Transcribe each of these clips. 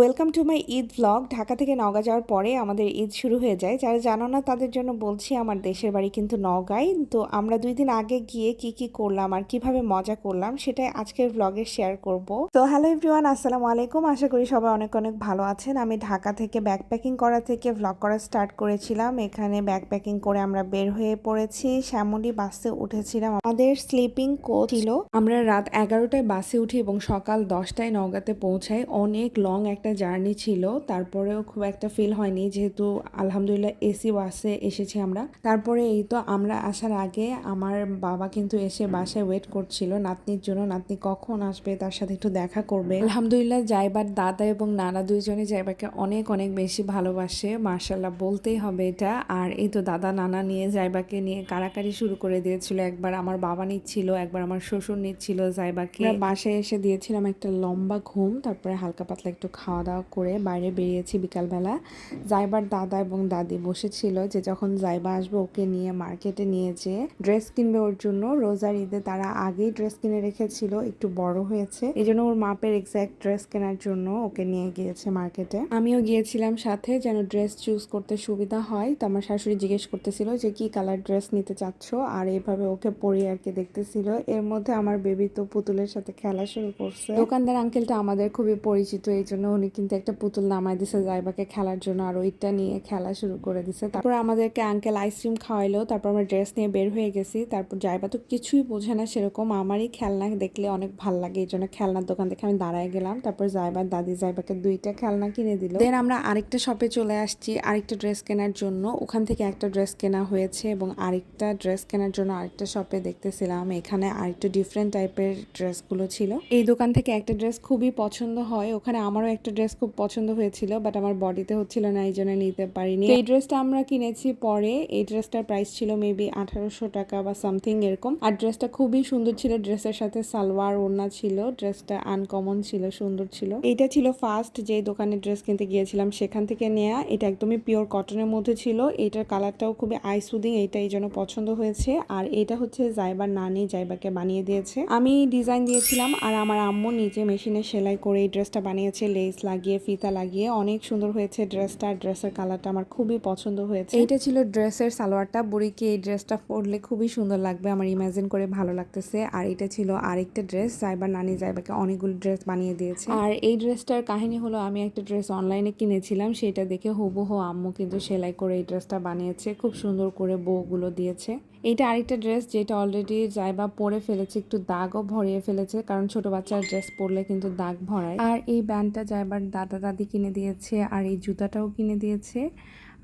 Welcome to my Eid vlog Dhaka থেকে নওগাঁ যাওয়ার পরে আমাদের ঈদ শুরু হয়ে যায়। যারা জানো না, তাদের জন্য বলছি আমার দেশের বাড়ি কিন্তু নওগাঁয়। তো আমরা দুই দিন আগে গিয়ে কি কি করলাম আর কীভাবে মজা করলাম সেটাই আজকের ব্লগে শেয়ার করব। তো হ্যালো এভরিওয়ান আসসালামু আলাইকুম। আশা করি সবাই অনেক অনেক ভালো আছেন। আমি ঢাকা থেকে ব্যাকপ্যাকিং করা থেকে ব্লগ করা স্টার্ট করেছিলাম। এখানে ব্যাকপ্যাকিং করে আমরা বের হয়ে পড়েছি। শ্যামলী বাসে উঠেছিলাম। আমাদের স্লিপিং কোচ ছিল। আমরা রাত এগারোটায় বাসে উঠি এবং সকাল দশটায় নওগাঁতে পৌঁছাই। অনেক লং একটা জার্নি ছিল। তারপরেও খুব একটা ফিল হয়নি। যেহেতু আলহামদুলিল্লাহ এসি বাসে এসেছি আমরা। তারপরে এই তো আমরা আসার আগে আমার বাবা কিন্তু এসে বাসায় ওয়েট করছিল। নাতনির জন্য। নাতনি কখন আসবে? তার সাথে একটু দেখা করবে। আলহামদুলিল্লাহ যাইবার দাদা এবং নানা দুইজনে যাইবাকে অনেক অনেক বেশি ভালোবাসে। মার্শাল্লাহ বলতেই হবে এটা। আর এই তো দাদা, নানা নিয়ে যাইবাকে নিয়ে কারাকারি শুরু করে দিয়েছিল। একবার আমার বাবা নিচ্ছিল, একবার আমার শ্বশুর নিচ্ছিল যাইবাকে বাসায় এসে দিয়েছিলাম একটা লম্বা ঘুম। তারপরে হালকা পাতলা একটু খাওয়া দাওয়া করে বাইরে বেরিয়েছি বিকালবেলা। যাইবার দাদা এবং দাদি বসেছিল যে যখন যাইবা আসবে ওকে নিয়ে মার্কেটে নিয়ে যেয়ে ড্রেস কিনবে ওর জন্য। রোজার ঈদে তারা আগেই ড্রেস কিনে রেখেছিল, একটু বড় হয়েছে। এই জন্য ওর মাপের এক্সাক্ট ড্রেস কেনার জন্য ওকে নিয়ে গিয়েছে মার্কেটে। আমিও গিয়েছিলাম সাথে যেন ড্রেস চুজ করতে সুবিধা হয়। তো আমার শাশুড়ি জিজ্ঞেস করতেছিল যে, কি কালার ড্রেস নিতে চাচ্ছ? আর এইভাবে ওকে পরিয়ে আর কি দেখতেছিল। এর মধ্যে আমার বেবি তো পুতুলের সাথে খেলা শুরু করছে। দোকানদার আঙ্কেলটা আমাদের খুবই পরিচিত, এই জন্য উনি কিন্তু একটা পুতুল নামাই দিছে জাইবাকে খেলার জন্য আর ওইটা নিয়ে খেলা শুরু করে দিছে। তারপর আমাদেরকে আঙ্কেল আইসক্রিম খাওয়াইলো, তারপর আমরা ড্রেস নিয়ে বের হয়ে গেছি। তারপর জাইবা তো কিছুই বোঝে না সেরকম, আমারই খেলনা দেখলে অনেক ভালো লাগে, এই জন্য খেলনার দোকান থেকে আমি দাঁড়ায় গেলাম। তারপর জাইবার দাদি জাইবাকে দুইটা খেলনা কিনে দিল। দেন আমরা আরেকটা শপে চলে আসছি, আরেকটা ড্রেস কেনার জন্য। ওখান থেকে একটা ড্রেস কেনা হয়েছে এবং আরেকটা ড্রেস কেনার জন্য আরেকটা শপে দেখতেছিলাম। এখানে আরেকটু ডিফারেন্ট টাইপের ড্রেসগুলো ছিল। এই দোকান থেকে একটা ড্রেস খুবই পছন্দ হয়। ওখানে আমারও একটা ড্রেস খুব পছন্দ হয়েছিল বাট আমার বডিতে হচ্ছিল না, এই জন্য নিতে পারিনি। এই ড্রেসটা আমরা কিনেছি পরে, এই ড্রেসটার প্রাইস ছিল মেবি আঠারোশো টাকা বা সামথিং এরকম। আর ড্রেসটা খুবই সুন্দর ছিল ড্রেসের সাথে সালোয়ার, ওড়না ছিল ড্রেসটা আনকমন ছিল, সুন্দর ছিল। এটা ছিল ফার্স্ট যে দোকানে ড্রেস কিনতে গিয়েছিলাম, সেখান থেকে নেয়া। এটা একদমই পিওর কটনের মধ্যে ছিল। এটার কালারটাও খুবই আই সুদিং এটা এই জন্য পছন্দ হয়েছে। আর এটা হচ্ছে জাইবার নানি জাইবাকে বানিয়ে দিয়েছে। আমি ডিজাইন দিয়েছিলাম, আর আমার আম্মু নিজে মেশিনে সেলাই করে এই ড্রেসটা বানিয়েছে লেস লাগিয়ে ফিতা লাগিয়ে অনেক সুন্দর হয়েছে ড্রেসটা। ড্রেসের কালারটা আমার খুবই পছন্দ হয়েছে। এটা ছিল ড্রেসের সালোয়ারটা। বুড়িকে এই ড্রেসটা পরলে খুবই সুন্দর লাগবে। আমার ইমাজিন করে ভালো লাগতেছে। আর এটা ছিল আরেকটা ড্রেস। জাইবার নানি জাইবাকে অনেকগুলো ড্রেস বানিয়ে দিয়েছে। আর এই ড্রেসটার কাহিনী হলো আমি একটা ড্রেস অনলাইনে কিনেছিলাম। সেটা দেখে হুবহু আম্মু কিন্তু সেলাই করে এই ড্রেসটা বানিয়েছে। খুব সুন্দর করে বউগুলো দিয়েছে। এইটা আরেকটা ড্রেস যেটা অলরেডি জাইবা পরে ফেলেছে, একটু দাগও ভরিয়ে ফেলেছে, কারণ ছোট বাচ্চার ড্রেস পরলে কিন্তু দাগ ভরায়। আর এই ব্যান্ডটা জাইবার দাদা দাদি কিনে দিয়েছে, আর এই জুতাটাও কিনে দিয়েছে।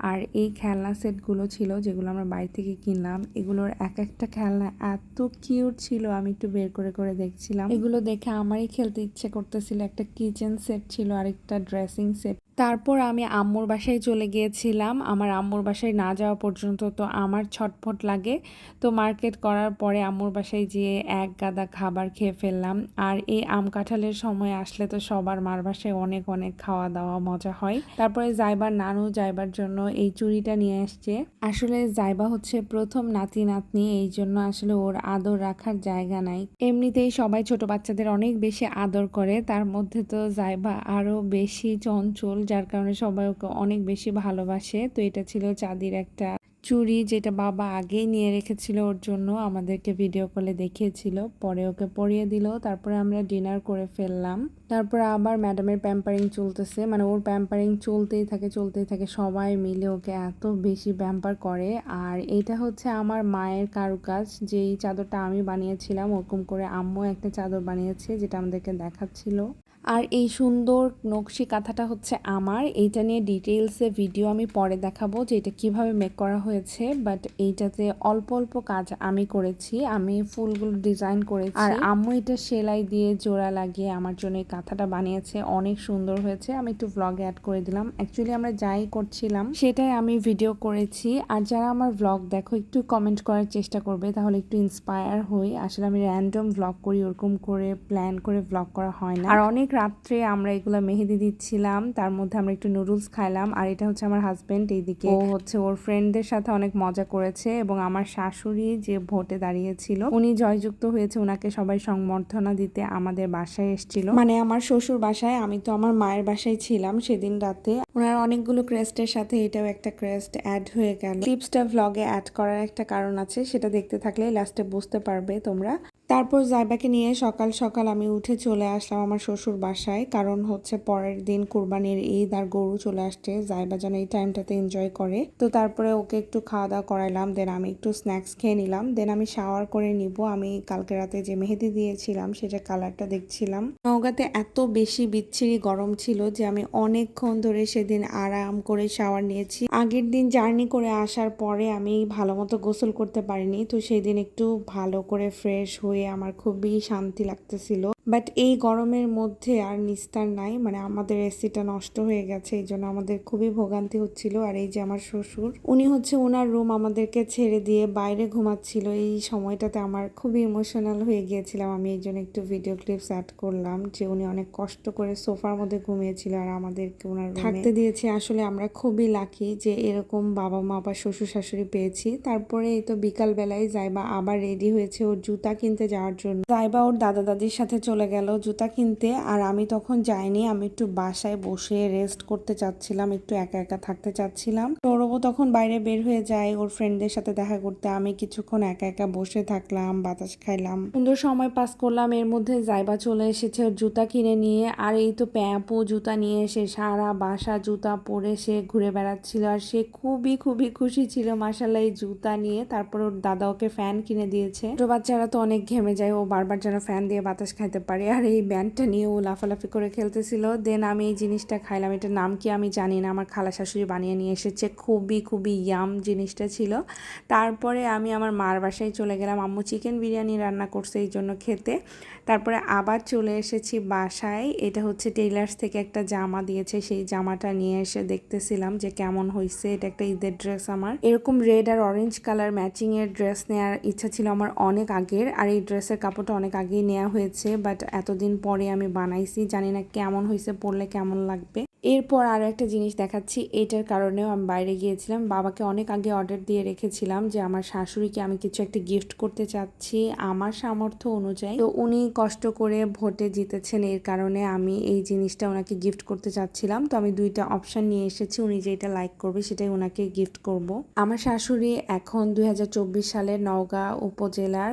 আর এই খেলনা সেটগুলো ছিল যেগুলো আমরা বাড়ি থেকে কিনলাম, এগুলোর এক একটা খেলনা এত কিউট ছিল, আমি একটু বের করে করে দেখছিলাম। এগুলো দেখে আমারই খেলতে ইচ্ছে করতেছিল, একটা কিচেন সেট ছিল আর একটা ড্রেসিং সেট তারপর আমি আম্মুর বাসায় চলে গিয়েছিলাম। আমার আম্মুর বাসায় না যাওয়া পর্যন্ত তো আমার ছটফট লাগে। তো মার্কেট করার পরে আম্মুর বাসায় যেয়ে এক গাদা খাবার খেয়ে ফেললাম। আর এই আম কাঁঠালের সময় আসলে তো সবার মার বাসায় অনেক অনেক খাওয়া দাওয়া মজা হয়। তারপরে যাইবার নানু যাইবার জন্য এই চুড়িটা নিয়ে আসছে। আসলে জাইবা হচ্ছে প্রথম নাতি, নাতনি, এই জন্য আসলে ওর আদর রাখার জায়গা নাই। এমনিতেই সবাই ছোট বাচ্চাদের অনেক বেশি আদর করে। তার মধ্যে তো জাইবা আরও বেশি চঞ্চল যার কারণে সবাই ওকে অনেক বেশি ভালোবাসে। তো এটা ছিল চাঁদির একটা চুড়ি যেটা বাবা আগেই নিয়ে রেখেছিল ওর জন্য, আমাদেরকে ভিডিও কলে দেখিয়েছিল। পরে ওকে পরিয়ে দিল, তারপরে আমরা ডিনার করে ফেললাম। তারপরে আবার ম্যাডামের প্যাম্পারিং চলতেছে মানে ওর প্যাম্পারিং চলতেই থাকে চলতেই থাকে। সবাই মিলে ওকে এত বেশি প্যাম্পার করে। আর এটা হচ্ছে আমার মায়ের কারুকাজ, যেই চাদরটা আমি বানিয়েছিলাম, ওরকম করে আম্মু একটা চাদর বানিয়েছে, যেটা আমাদেরকে দেখাচ্ছিল। আর এই সুন্দর নকশি কাঁথাটা হচ্ছে আমার। এইটা নিয়ে ডিটেলসে ভিডিও আমি পরে দেখাবো যে এটা কীভাবে মেক করা হয়েছে বাট এইটাতে অল্প অল্প কাজ আমি করেছি। আমি ফুলগুলো ডিজাইন করেছি। আর আম্মু এটা সেলাই দিয়ে জোড়া লাগিয়ে আমার জন্য এই কাঁথাটা বানিয়েছে। অনেক সুন্দর হয়েছে। আমি একটু ভ্লগে অ্যাড করে দিলাম। অ্যাকচুয়ালি আমরা যাই করছিলাম, সেটাই আমি ভিডিও করেছি। আর যারা আমার ভ্লগ দেখো, একটু কমেন্ট করার চেষ্টা করবে, তাহলে একটু ইন্সপায়ার হই। আসলে আমি র্যান্ডম ভ্লগ করি, ওরকম করে প্ল্যান করে ভ্লগ করা হয় না। আর অনেক রাত্রে আমরা এগুলো মেহেদি দিচ্ছিলাম তার মধ্যে আমরা একটু নুডলস খাইলাম আর এটা হচ্ছে আমার হাজবেন্ড এইদিকে। ও হচ্ছে ওর ফ্রেন্ডদের সাথে অনেক মজা করেছে এবং আমার শাশুড়ি যে ভোটে দাঁড়িয়েছিল উনি জয়যুক্ত হয়েছে ওনাকে সবাই সংবর্ধনা দিতে আমাদের বাসায় এসেছিল। মানে আমার শ্বশুর বাসায় আমি তো আমার মায়ের বাসায় ছিলাম সেদিন রাতে। ওনার অনেকগুলো ক্রেস্টের সাথে এটাও একটা ক্রেস্ট অ্যাড হয়ে গেল। ক্লিপসটা ভ্লগে অ্যাড করার একটা কারণ আছে সেটা দেখতে থাকলে লাস্টে বুঝতে পারবে তোমরা। তারপর জাইবাকে নিয়ে সকাল সকাল আমি উঠে চলে আসলাম আমার শ্বশুর বাসায়। কারণ হচ্ছে পরের দিন কুরবানির ঈদ আর গরু চলে আসছে, জাইবা যেন এই টাইমটাতে এনজয় করে। তো তারপরে ওকে একটু খাওয়া দাওয়া করাইলাম দেন আমি একটু স্ন্যাক্স খেয়ে নিলাম। দেন আমি শাওয়ার করে নিব। আমি কালকে রাতে যে মেহেদি দিয়েছিলাম সেটা কালারটা দেখছিলাম। নওগাঁতে এত বেশি বিচ্ছিরি গরম ছিল যে আমি অনেকক্ষণ ধরে সেদিন আরাম করে শাওয়ার নিয়েছি। আগের দিন জার্নি করে আসার পরে আমি ভালো মতো গোসল করতে পারিনি। তো সেই দিন একটু ভালো করে ফ্রেশ হয়ে আমার খুবই শান্তি লাগতেছিল। বাট এই গরমের মধ্যে আর নিস্তার নাই মানে আমাদের এসিটা নষ্ট হয়ে গেছে, এই জন্য আমাদের খুবই ভোগান্তি হচ্ছিল। আর এই যে আমার শ্বশুর, উনি হচ্ছে ওনার রুম আমাদেরকে ছেড়ে দিয়ে বাইরে ঘুমাচ্ছিল। এই সময়টাতে আমার খুবই ইমোশনাল হয়ে গিয়েছিলাম। আমি এই জন্য একটু ভিডিও ক্লিপস অ্যাড করলাম যে উনি অনেক কষ্ট করে সোফার মধ্যে ঘুমিয়েছিল আর আমাদেরকে ওনার থাকতে দিয়েছে। আসলে আমরা খুবই লাকি যে এরকম বাবা মা বা শ্বশুর শাশুড়ি পেয়েছি। তারপরে এই তো বিকাল বেলায় যাইবা আবার রেডি হয়েছে ওর জুতা কিনতে যাওয়ার জন্য। যাইবা ওর দাদা দাদির সাথে চলে গেল জুতা কিনতে। আর আমি তখন যাইনি, আমি একটু বাসায় বসে রেস্ট করতে চাচ্ছিলাম, একটু একা একা থাকতে চাচ্ছিলাম। সৌরভ তখন বাইরে বের হয়ে যায়, ওর ফ্রেন্ডদের সাথে দেখা করতে। আমি কিছুক্ষণ একা একা বসে থাকলাম, বাতাস খাইলাম। সুন্দর সময় পাস করলাম, এর মধ্যে যাইবা চলে এসেছে ওর জুতা কিনে নিয়ে। আর এই তো প্যাপো জুতা নিয়ে এসে সারা বাসা জুতা পরে সে ঘুরে বেড়াচ্ছিল। আর সে খুবই খুবই খুশি ছিল মাসাল্লাহ এই জুতা নিয়ে। তারপর ওর দাদা ওকে ফ্যান কিনে দিয়েছে। ছোট বাচ্চারা তো অনেক ঘেমে যায়, ও বারবার যেন ফ্যান দিয়ে বাতাস খাইতে পারে। আর এই ব্যান্ডটা নিয়ে ও লাফালাফি করে খেলতেছিল। দেন আমি এই জিনিসটা খাইলাম। এটার নাম কি আমি জানি না। আমার খালা শাশুড়ি বানিয়ে নিয়ে এসেছে। খুবই খুবই ইয়াম জিনিসটা ছিল। তারপরে আমি আমার মার বাসায় চলে গেলাম। আম্মু চিকেন বিরিয়ানি রান্না করছে এই জন্য খেতে। তারপরে আবার চলে এসেছি বাসায়। এটা হচ্ছে টেইলার্স থেকে একটা জামা দিয়েছে। সেই জামাটা নিয়ে এসে দেখতেছিলাম যে কেমন হয়েছে এটা একটা ঈদের ড্রেস আমার। এরকম রেড আর অরেঞ্জ কালার ম্যাচিংয়ের ড্রেস নেওয়ার ইচ্ছা ছিল আমার অনেক আগের। আর এই ড্রেসের কাপড়টা অনেক আগেই নেওয়া হয়েছে। বাট এতদিন পরে আমি বানাইছি জানি না কেমন হয়েছে পড়লে কেমন লাগবে। এরপর আরও একটা জিনিস দেখাচ্ছি, এটার কারণেও আমি বাইরে গিয়েছিলাম। বাবাকে অনেক আগে অর্ডার দিয়ে রেখেছিলাম যে, আমার শাশুড়িকে আমি কিছু একটা গিফট করতে চাচ্ছি আমার সামর্থ্য অনুযায়ী। তো উনি কষ্ট করে ভোটে জিতেছেন, এর কারণে আমি এই জিনিসটা ওনাকে গিফট করতে চাচ্ছিলাম। তো আমি দুইটা অপশান নিয়ে এসেছি, উনি যেটা লাইক করবে সেটাই ওনাকে গিফট করব। আমার শাশুড়ি এখন দুই সালের নওগাঁ উপজেলার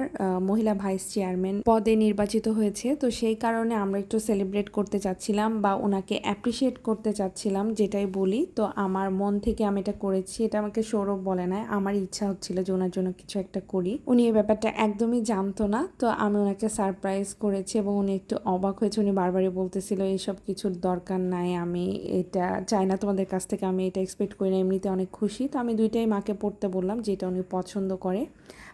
মহিলা ভাইস চেয়ারম্যান পদে নির্বাচিত হয়েছে। তো সেই কারণে আমরা একটু সেলিব্রেট করতে চাচ্ছিলাম বা ওনাকে অ্যাপ্রিসিয়েট করতে চাচ্ছিলাম, যেটাই বলি, তো আমার মন থেকে আমি এটা করেছি। এটা আমাকে সৌরভ বলে না আমার ইচ্ছা হচ্ছিল যে ওনার জন্য কিছু একটা করি। উনি এই ব্যাপারটা একদমই জানতো না, তো আমি ওনাকে সারপ্রাইজ করেছি এবং উনি একটু অবাক হয়েছে। উনি বারবারই বলতেছিল, এইসব কিছুর দরকার নাই, আমি এটা চাই না তোমাদের কাছ থেকে, আমি এটা এক্সপেক্ট করি না, এমনিতে অনেক খুশি। তো আমি দুইটাই মাকে পড়তে বললাম যেটা উনি পছন্দ করে।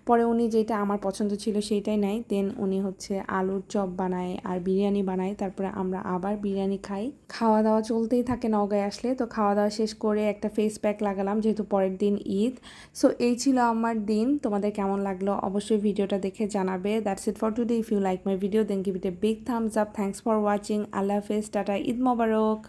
পরে উনি যেটা আমার পছন্দ ছিল সেইটাই নেয়। দেন উনি হচ্ছে আলুর চপ বানায় আর বিরিয়ানি বানায়। তারপরে আমরা আবার বিরিয়ানি খাই। খাওয়া দাওয়া চলতেই থাকে নগায় আসলে। তো খাওয়া দাওয়া শেষ করে একটা ফেস প্যাক লাগালাম, যেহেতু পরের দিন ঈদ। সো এই ছিল আমার দিন। তোমাদের কেমন লাগল অবশ্যই ভিডিওটা দেখে জানাবে। That's it for today if you like my video then give it a big thumbs up thanks for watching আল্লাহ হাফেজ। টাটা। ঈদ মোবারক।